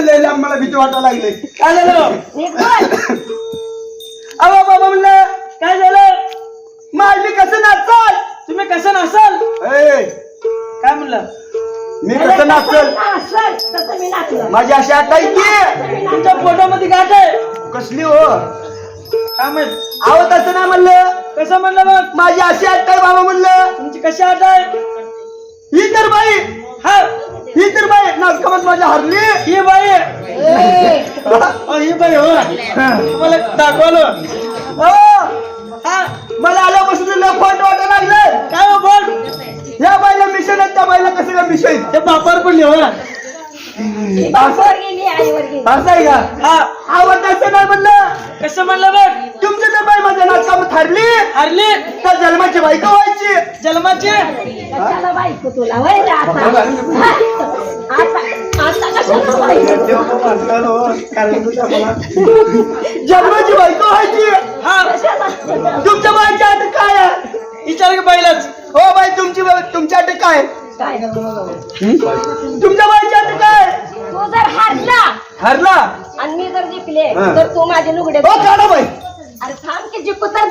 लई पैसे लय लांब मला भीती वाटायला लागली. काय झालं? अहो बाबा म्हणलं काय झालं? माझी कसं नाचाल? तुम्ही कसं नसाल ए, काय म्हणलं? मी कसं नाचल? माझी अशी आठ आहे की? तुमच्या फोटोमध्ये गाठ आहे. कसली हो? काय माहीत अहो तसं नाही म्हणलं. कसं म्हणलं मग? माझी अशी आहे बाबा म्हणलं. तुमची कशी आठ आहे? ही तर बाई. हा. ही तर बाई नाचकामात माझी हरली. ही बाई. आहे. अ, ही बाई हो. तुम्हाला दाखवलं. अहो, हा मला आल्यापासून लय खोट वाटायला लागलं काय हो बोल? या बाईला मिशन आहे त्या बाईला कसं काय मिशन ते बापावर पडली हो. असं आहे? का? हा आवड असं नाही म्हणलं. कसं म्हणलं बघ? तुमच्या तर बाई माझ्या नाचकामात हरली. हरली. त्या जन्माची बायका व्हायची. जन्माची? जन्माची बायको व्हायची. हा. तुमच्या बाईच्या अट काय आहे? विचार की पहिलाच. हो बाई तुमची बाई- तुमच्या अट काय तुमच्या बाईच्या अट काय तू जर हारला. हरला? आणि मी जर जिंकले. तर तू माझे लुगडे हो काढा बाई. अरे थांब की जिंकू तर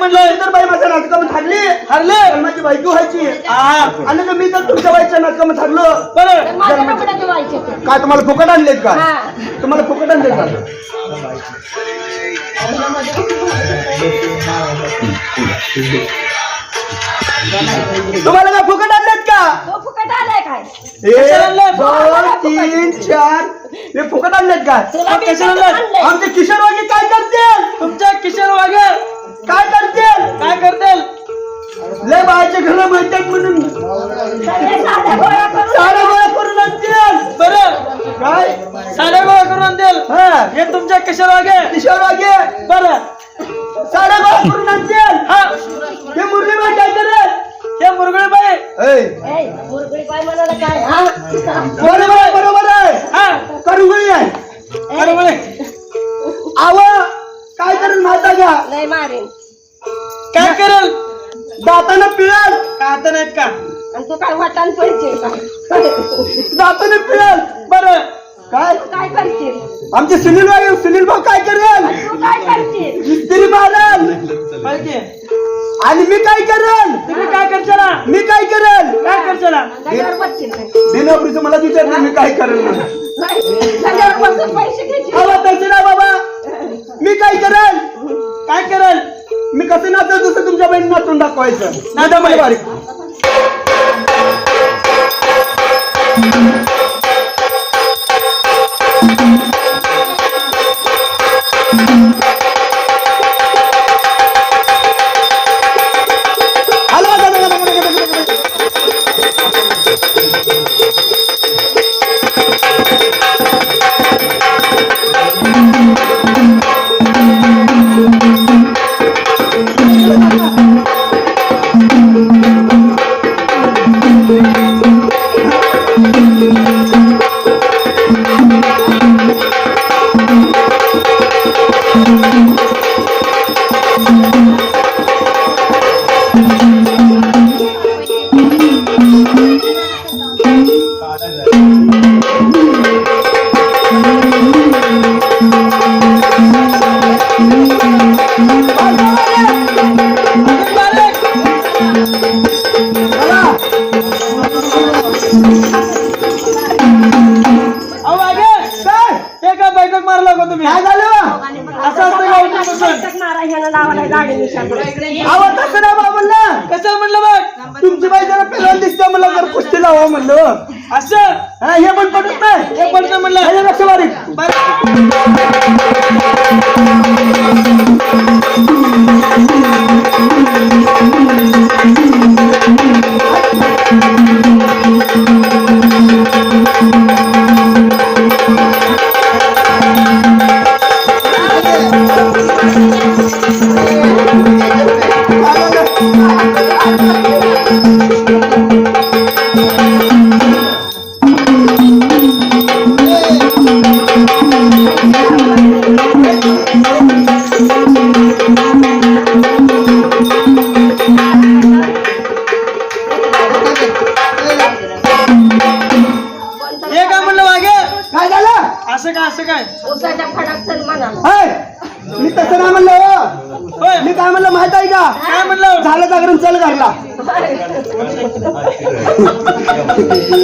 म्हणलं तर बाई माझ्या नाटकामध्ये हरली. हरले? जन्माची बायको व्हायची. हा. आणि मी तर तुमच्या बाईच्या नाटकामध्ये हरलो. बरं. माझ्या ते. काय तुम्हाला फुकट आणलेत का? हा. तुम्हाला फुकट आणलेत का? तुम्हाला काय फुकट आणलेत का? तो फुकट आलाय काय? एक दोन तीन चार. हे फुकट आणलेत का? तुला मी. आमचे किशोर वागे काय करतील तुमच्या किशोर वागे काय करतील? काय करतील? लय बाळाच्या घरला म्हणतात म्हणून. साड्या गोळा करून आणतील. बरं. काय? साड्या गोळा करून आणतील? हा. हे तुमच्या किशोर वागे किशोर वागे बरं. साड्या गोळा करून आणतील. हा. हे मुरली बाई काय करेल हे मुरगुळबाई ऐ, ए, मुरगुडी काय? म्हणाला काय माता का लय मारेन. काय करेल? दातानं पिळल. का आता नाहीत का? आणि तू काय वाटाण पडशील काय दातानं पिळल. बरं. काय? तू काय करशील? आमचे सुनील भाई सुनील भाऊ काय करेल? तू काय करशील? इस्त्री मारल. माहिती आणि मी काय करेल? तुम्ही काय करशाला? मी काय करेल? काय करशाला? गड्यावर बसशील काय? दिनभरीचं मला विचारलं मी काय करेल? म्हणून. नाही, गड्यावर बसून पैसे घेशील. बाबा. मी काय करेल? काय करेल मी कसं नाचत तसं तुमच्या बहिणी नाचून दाखवायचं. नादा मला बारीक मारला का तुम्ही? काय झालं? असं असतं का उपोषण मारा आवाज असं ना बा म्हणलं? कसं म्हणलं बघ? तुमची बाई जरा पेलवान दिसते म्हणलं जर कुस्ती लावा म्हणलं. असं? हे पण पटत नाही. हे पण नाही म्हणलं. लक्ष मारी बारीक. मी काय म्हणलं माहीत आहे का? काय म्हणलं? झालं जागरण चल घरला.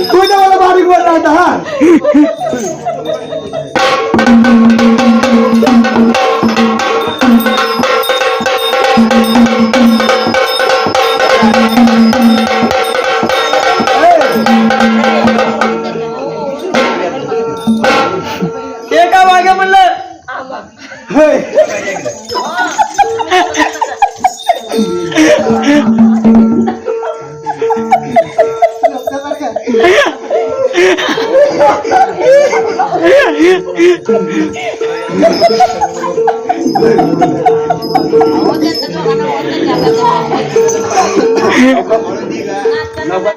तू तर मला बारीक बोलला होता हा? काय वागे म्हणलं? Huwag ka na, huwag ka na.